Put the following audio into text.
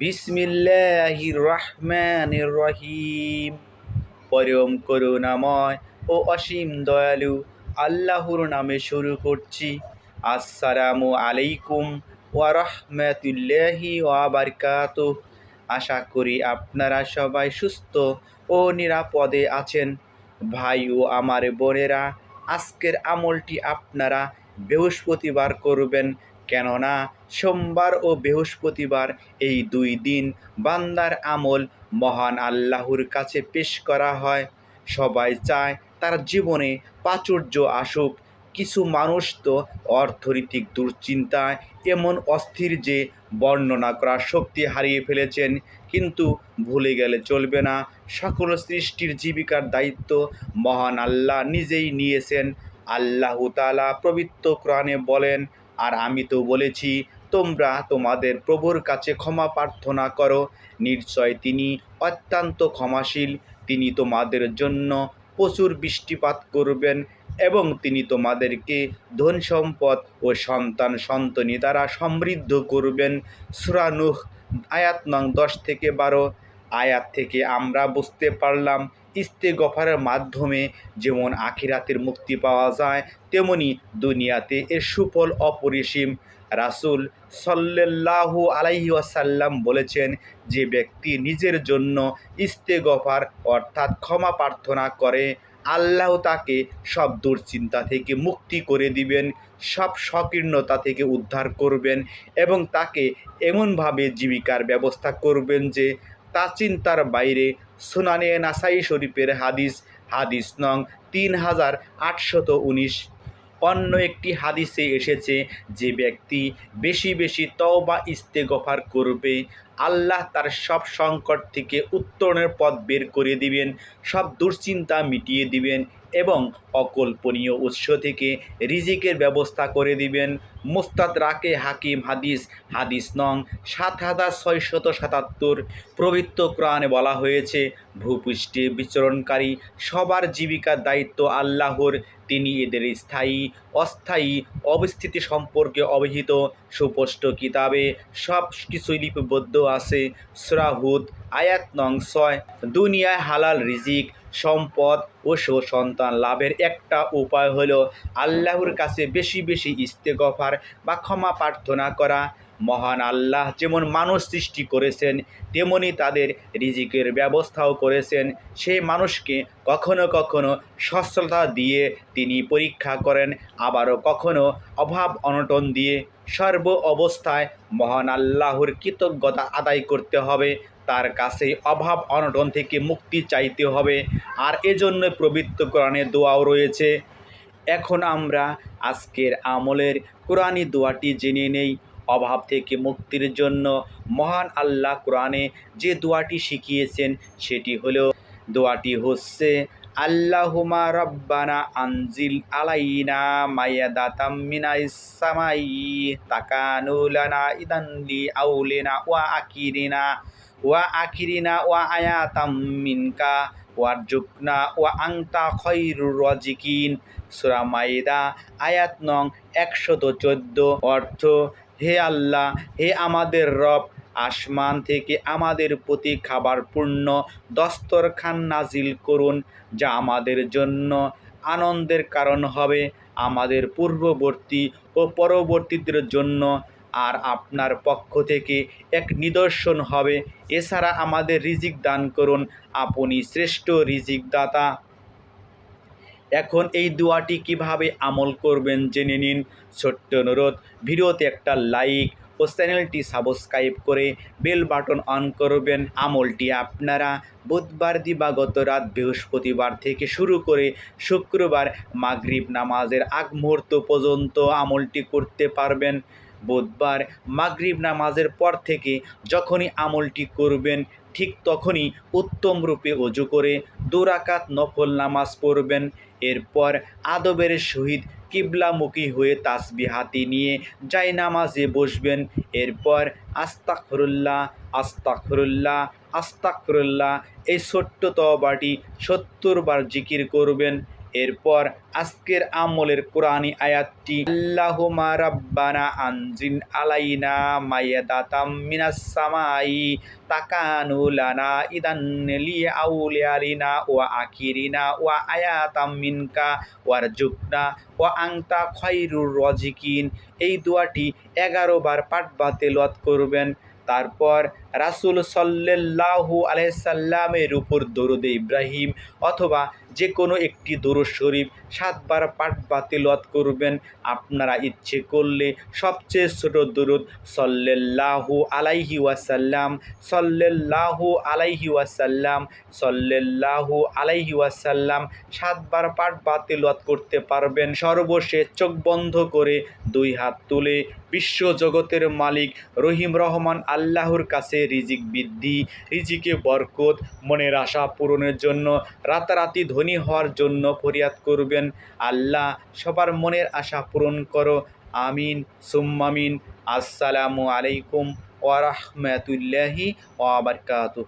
বিসমিল্লাহির রহমানির রহিম পরম করুণাময় ও অসীম দয়ালু আল্লাহর নামে শুরু করছি। আসসালামু আলাইকুম ওয়া রাহমাতুল্লাহি ওয়া বারাকাতুহু। আশা করি আপনারা সবাই সুস্থ ও নিরাপদে আছেন। ভাই ও আমার বোনেরা, আজকের আমলটি আপনারা বৃহস্পতিবার করবেন। কেননা সোমবার ও বৃহস্পতিবার এই দুই দিন বান্দার আমল মহান আল্লাহর কাছে পেশ করা হয়। সবাই চায় তার জীবনে প্রাচুর্য আসুক। কিছু মানুষ তো অর্থনৈতিক দুশ্চিন্তায় এমন অস্থির যে বর্ণনা করার শক্তি হারিয়ে ফেলেছেন, কিন্তু ভুলে গেলে চলবে না। সকল সৃষ্টির জীবিকার দায়িত্ব মহান আল্লাহ নিজেই নিয়েছেন। আল্লাহ তালা পবিত্র কোরআনে বলেন, আর আমি তো বলেছি, তোমরা তোমাদের প্রভুর কাছে ক্ষমা প্রার্থনা করো। নিশ্চয় তিনি অত্যন্ত ক্ষমাশীল, তিনি তোমাদের জন্য প্রচুর বৃষ্টিপাত করবেন এবং তিনি তোমাদেরকে ধন সম্পদ ও সন্তান সন্তনি দ্বারা সমৃদ্ধ করবেন। সুরানুহ আয়াত নং দশ থেকে বারো। আয়াত থেকে আমরা বুঝতে পারলাম ইস্তেগফারের মাধ্যমে যেমন আখিরাতের মুক্তি পাওয়া যায়, তেমনি দুনিয়াতে এর সুফল অপরিসীম। রাসুল সাল্লাল্লাহু আলাইহি ওয়াসাল্লাম বলেছেন যে ব্যক্তি নিজের জন্য ইস্তেগফার অর্থাৎ ক্ষমা প্রার্থনা করে, আল্লাহ তাকে সব দুশ্চিন্তা থেকে মুক্তি করে দিবেন, সব সংকীর্ণতা থেকে উদ্ধার করবেন এবং তাকে এমনভাবে জীবিকার ব্যবস্থা করবেন যে তা চিন্তার বাইরে। সুনানে নাসাই শরীফের হাদিস হাদিস নং তিন হাজার আটশত উনিশ। অন্য একটি হাদিসে এসেছে যে ব্যক্তি বেশি বেশি তওবা ইস্তেগফার করবে, আল্লাহ তার সব সংকট থেকে উত্তরণের পথ বের করে দিবেন, সব দুশ্চিন্তা মিটিয়ে দিবেন এবং অকল্পনীয় উৎস থেকে রিজিকের ব্যবস্থা করে দিবেন। মুস্তাদ রাকে হাকিম হাদিস হাদিস নং সাত হাজার ছয়শত সাতাত্তর। প্রবৃত্ত কোরআনে বলা হয়েছে, ভূপৃষ্ঠে বিচরণকারী সবার জীবিকার দায়িত্ব আল্লাহর। তিনি এদের স্থায়ী, অস্থায়ী, অবস্থিতি সম্পর্কে অবহিত। সুপষ্ট কিতাবে সব কিছুই লিপিবদ্ধ আছে। সুরাহুদ আয়াত নং ছয়, দুনিয়ায় হালাল রিজিক সম্পদ ও সুসন্তান লাভের একটা উপায় হলো আল্লাহর কাছে বেশি বেশি ইস্তেগফার বা ক্ষমা প্রার্থনা করা। মহান আল্লাহ যেমন মানুষ সৃষ্টি করেছেন, তেমনি তাদের রিজিকের ব্যবস্থাও করেছেন। সেই মানুষকে কখনো কখনো সচ্ছলতা দিয়ে তিনি পরীক্ষা করেন, আবারও কখনো অভাব অনটন দিয়ে। সর্ব অবস্থায় মহান আল্লাহর কৃতজ্ঞতা আদায় করতে হবে, তার কাছে অভাব অনটন থেকে মুক্তি চাইতে হবে। আর এজন্য পবিত্র কোরআনে দোয়াও রয়েছে। এখন আমরা আজকের আমলের কোরআনী দোয়াটি জেনে নেই। অভাব থেকে মুক্তির জন্য মহান আল্লাহ কোরআনে যে দোয়াটি শিখিয়েছেন সেটি হলো, দোয়াটি হচ্ছে, আল্লাহুমা রব্বানা আনজিল আলাইনা মায়াদাতাম মিনাইস সামাই তাকানুলানা ইদানলি আউলিনা ওয়া আকিরিনা, ওয়া আখিরিনা ওয়া আয়াতাম মিনকা ওয়ারজুকনা ওয়া আংতা খৈরুর রাজিকিন। সূরা মাইদা আয়াত নং একশত চোদ্দ অর্থ হে আল্লাহ, হে আমাদের রব, আসমান থেকে আমাদের প্রতি খাবার পূর্ণ দস্তরখান নাজিল করুন, যা আমাদের জন্য আনন্দের কারণ হবে আমাদের পূর্ববর্তী ও পরবর্তীদের জন্য। আর আপনার পক্ষ থেকে এক নিদর্শন হবে, এছাড়া আমাদের রিজিক দান করুন। আপনি শ্রেষ্ঠ রিজিক দাতা এখন এই দোয়াটি কীভাবে আমল করবেন জেনে নিন। ছোট্ট অনুরোধ, ভিডিওতে একটা লাইক ও চ্যানেলটি সাবস্ক্রাইব করে বেল বাটন অন করবেন। আমলটি আপনারা বুধবার দিবাগত রাত বৃহস্পতিবার থেকে শুরু করে শুক্রবার মাগরিব নামাজের আগ মুহূর্ত পর্যন্ত আমলটি করতে পারবেন। বুধবার মাগরিব নামাজের পর থেকে যখনই আমলটি করবেন, ঠিক তখনই উত্তম রূপে অজু করে দুরাকাত নফল নামাজ পড়বেন। এরপর আদবের সহিত কিবলামুখী হয়ে তাসবি হাতি নিয়ে যাই নামাজে বসবেন। এরপর আস্তাকরুল্লাহ আস্তাকরুল্লাহ আস্তাকরুল্লাহ এই ছোট্ট তবাটি সত্তর বার জিকির করবেন। এরপর আজকের আমলের কোরআনী আয়াতটি আল্লাহুমা রাব্বানা আনজিন আলাইনা মায়াদাতাম মিনাস সামাই তাকানু লানা ইদান লি আউলিয়ালিনা ওয়া আখিরিনা ওয়া আয়াতাম মিনকা ওয়ারজুকনা ওয়া আংতা খৈরুর রজিকিন। এই দোয়াটি এগারো বার পাঠ বা তেলাওয়াত করবেন। তারপর রাসূল সাল্লাল্লাহু আলাইহি সাল্লামের উপর দরুদ ইব্রাহিম অথবা যে কোনো একটি দরুদ শরীফ সাতবার পাঠ বা তেলাওয়াত করবেন। আপনারা ইচ্ছে করলে সবচেয়ে ছোট দরুদ সল্লাল্লাহু আলাইহি ওয়াসাল্লাম, সল্লাল্লাহু আলাইহি ওয়াসাল্লাম, সল্লাল্লাহু আলাইহি ওয়াসাল্লাম সাতবার পাঠ বা তেলাওয়াত করতে পারবেন। সর্বশেষ চোখ বন্ধ করে দুই হাত তুলে বিশ্ব জগতের মালিক রহিম রহমান আল্লাহর কাছে রিজিক বৃদ্ধি, রিজিকে বরকত, মনের আশা পূরণের জন্য, রাতারাতি ধনী হওয়ার জন্য ফরিয়াদ করবেন। আল্লাহ, সবার মনের আশা পূরণ করো। আমিন। সুম্মামিন আসসালামু আলাইকুম ওয়া রাহমাতুল্লাহি ওয়া বারাকাতুহু।